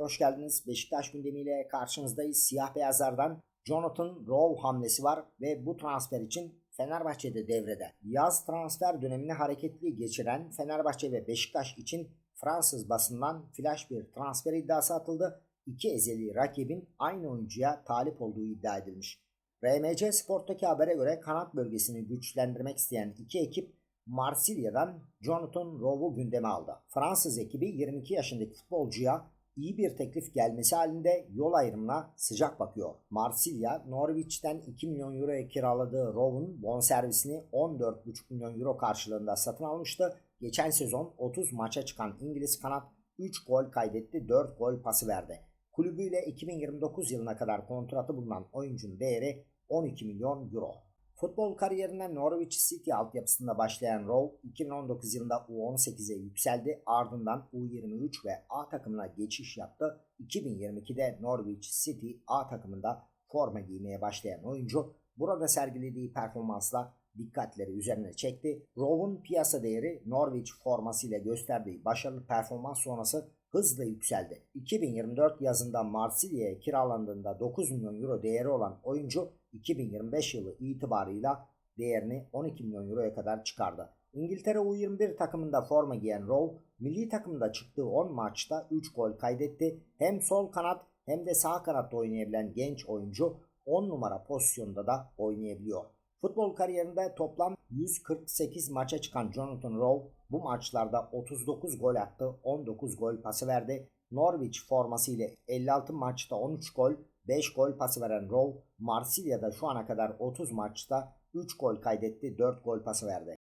hoş geldiniz. Beşiktaş gündemiyle karşınızdayız. Siyah beyazlardan Jonathan Rowe hamlesi var ve bu transfer için Fenerbahçe'de devrede. Yaz transfer dönemini hareketli geçiren Fenerbahçe ve Beşiktaş için Fransız basından flash bir transfer iddiası atıldı. İki ezeli rakibin aynı oyuncuya talip olduğu iddia edilmiş. RMC Sport'taki habere göre kanat bölgesini güçlendirmek isteyen iki ekip Marsilya'dan Jonathan Rowe'u gündeme aldı. Fransız ekibi 22 yaşındaki futbolcuya iyi bir teklif gelmesi halinde yol ayrımına sıcak bakıyor. Marsilya, Norwich'ten 2 milyon euroya kiraladığı Rowe'un bonservisini 14,5 milyon euro karşılığında satın almıştı. Geçen sezon 30 maça çıkan İngiliz kanat 3 gol kaydetti, 4 gol pası verdi. Kulübüyle 2029 yılına kadar kontratı bulunan oyuncunun değeri 12 milyon euro. Futbol kariyerine Norwich City altyapısında başlayan Rowe 2019 yılında U18'e yükseldi ardından U23 ve A takımına geçiş yaptı. 2022'de Norwich City A takımında forma giymeye başlayan oyuncu burada sergilediği performansla dikkatleri üzerine çekti. Rowe'un piyasa değeri Norwich formasıyla gösterdiği başarılı performans sonrası hızla yükseldi. 2024 yazında Marsilya'ya kiralandığında 9 milyon euro değeri olan oyuncu 2025 yılı itibarıyla değerini 12 milyon euroya kadar çıkardı. İngiltere U21 takımında forma giyen Rowe, milli takımda çıktığı 10 maçta 3 gol kaydetti. Hem sol kanat hem de sağ kanatta oynayabilen genç oyuncu 10 numara pozisyonda da oynayabiliyor. Futbol kariyerinde toplam 148 maça çıkan Jonathan Rowe bu maçlarda 39 gol attı, 19 gol pası verdi. Norwich forması ile 56 maçta 13 gol, 5 gol pası veren Rowe, Marsilya'da şu ana kadar 30 maçta 3 gol kaydetti, 4 gol pası verdi.